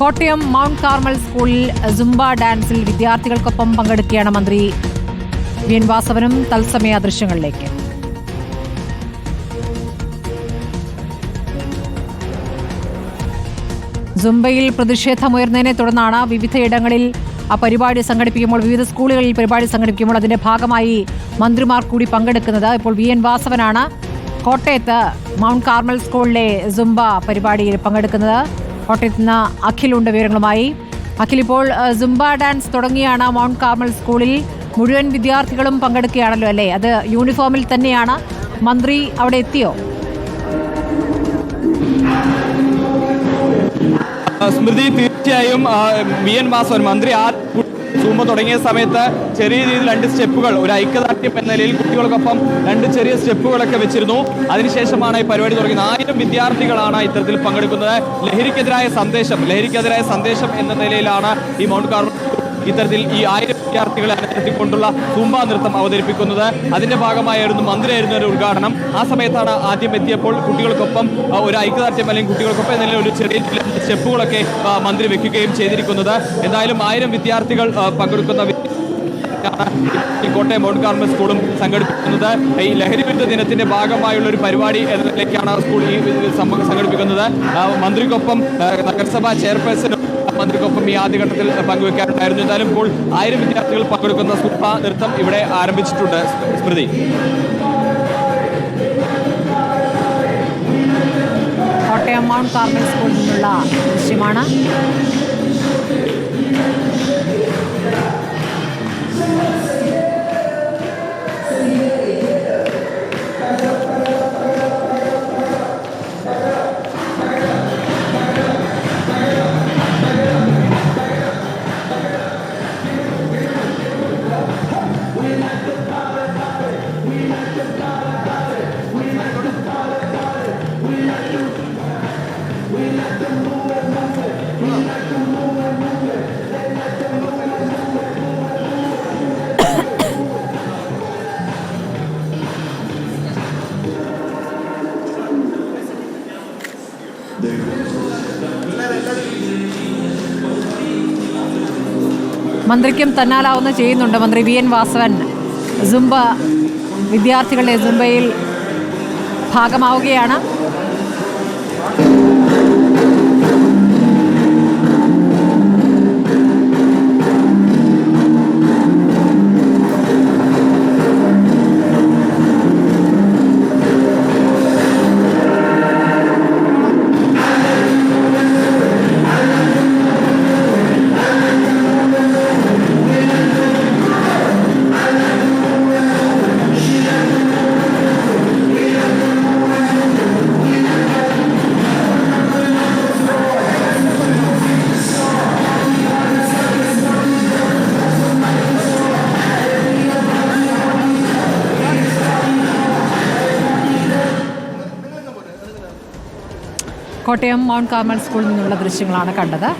Kottayam Mount Carmel സ്കൂളിൽ Zumba ഡാൻസിൽ വിദ്യാർത്ഥികൾക്കൊപ്പം പങ്കെടുക്കുകയാണ് മന്ത്രി വി എൻ വാസവനും. തത്സമയ ദൃശ്യങ്ങളിലേക്ക്. സുംബയിൽ പ്രതിഷേധമുയർന്നതിനെ തുടർന്നാണ് വിവിധയിടങ്ങളിൽ ആ പരിപാടി സംഘടിപ്പിക്കുമ്പോൾ വിവിധ സ്കൂളുകളിൽ പരിപാടി സംഘടിപ്പിക്കുമ്പോൾ അതിന്റെ ഭാഗമായി മന്ത്രിമാർ കൂടി പങ്കെടുക്കുന്നത് ഇപ്പോൾ വി എൻ വാസവനാണ്. കോട്ടയത്ത് മൗണ്ട് കാർമൽ സ്കൂളിലെ സുംബ പരിപാടിയിൽ പങ്കെടുക്കുന്നത്. കോട്ടയത്ത് നിന്ന് അഖിലുണ്ട് വിവരങ്ങളുമായി. അഖിൽ ഇപ്പോൾ സുംബ ഡാൻസ് തുടങ്ങിയാണ് മൗണ്ട് കാർമൽ സ്കൂളിൽ മുഴുവൻ വിദ്യാർത്ഥികളും പങ്കെടുക്കുകയാണല്ലോ അല്ലേ? അത് യൂണിഫോമിൽ തന്നെയാണ്. മന്ത്രി അവിടെ എത്തിയോ? സ്മൃതി തീർച്ചയായും വി എൻ മന്ത്രി ആ സൂമ തുടങ്ങിയ സമയത്ത് ചെറിയ രീതിയിൽ രണ്ട് സ്റ്റെപ്പുകൾ ഒരു ഐക്യദാർഢ്യം എന്ന നിലയിൽ കുട്ടികൾക്കൊപ്പം രണ്ട് ചെറിയ സ്റ്റെപ്പുകളൊക്കെ വെച്ചിരുന്നു. അതിനുശേഷമാണ് ഈ പരിപാടി തുടങ്ങിയത്. ആയിരം വിദ്യാർത്ഥികളാണ് ഇത്തരത്തിൽ പങ്കെടുക്കുന്നത്. ലഹരിക്കെതിരായ സന്ദേശം ലഹരിക്കെതിരായ സന്ദേശം എന്ന നിലയിലാണ് ഈ മൗണ്ട് കാർമൽ ഇത്തരത്തിൽ ഈ ആയിരം വിദ്യാർത്ഥികളെ അനുസരിച്ചുകൊണ്ടുള്ള തുമ്പാ നൃത്തം അവതരിപ്പിക്കുന്നത്. അതിന്റെ ഭാഗമായിരുന്നു മന്ത്രിയായിരുന്നു ഒരു ഉദ്ഘാടനം. ആ സമയത്താണ് ആദ്യം എത്തിയപ്പോൾ കുട്ടികൾക്കൊപ്പം ഒരു ഐക്യദാർഢ്യം അല്ലെങ്കിൽ കുട്ടികൾക്കൊപ്പം എന്നുള്ള ഒരു ചെറിയ സ്റ്റെപ്പുകളൊക്കെ മന്ത്രി വെക്കുകയും ചെയ്തിരിക്കുന്നത്. എന്തായാലും ആയിരം വിദ്യാർത്ഥികൾ പങ്കെടുക്കുന്ന കോട്ടയം മൗണ്ട് കാർമൽ സ്കൂളും സംഘടിപ്പിക്കുന്നത്. ഈ ലഹരി വിരുദ്ധ ദിനത്തിന്റെ ഭാഗമായുള്ള ഒരു പരിപാടി എന്ന നിലയ്ക്കാണ് സ്കൂൾ ഈ സംഘടിപ്പിക്കുന്നത്. മന്ത്രിക്കൊപ്പം നഗരസഭാ ചെയർപേഴ്സണും മന്ത്രിക്കൊപ്പം ഈ ആദ്യഘട്ടത്തിൽ പങ്കുവെക്കാറുണ്ടായിരുന്നു. എന്തായാലും ഇപ്പോൾ ആയിരം വിദ്യാർത്ഥികൾ പങ്കെടുക്കുന്ന സ്കൂപ്പ നൃത്തം ഇവിടെ ആരംഭിച്ചിട്ടുണ്ട്. സ്മൃതി. കോട്ടയം മൗണ്ട് കാർമൽ സ്കൂളിൽ നിന്നുള്ള ദൃശ്യമാണ്. മന്ത്രിക്കും തന്നാലാവുന്ന ചെയ്യുന്നുണ്ട് മന്ത്രി വി എൻ വാസവൻ. സുംബ വിദ്യാർത്ഥികളുടെ സുംബയിൽ ഭാഗമാവുകയാണ്. കോട്ടയം മൗണ്ട് കാർമൽ സ്കൂളിൽ നിന്നുള്ള ദൃശ്യങ്ങളാണ് കണ്ടത്.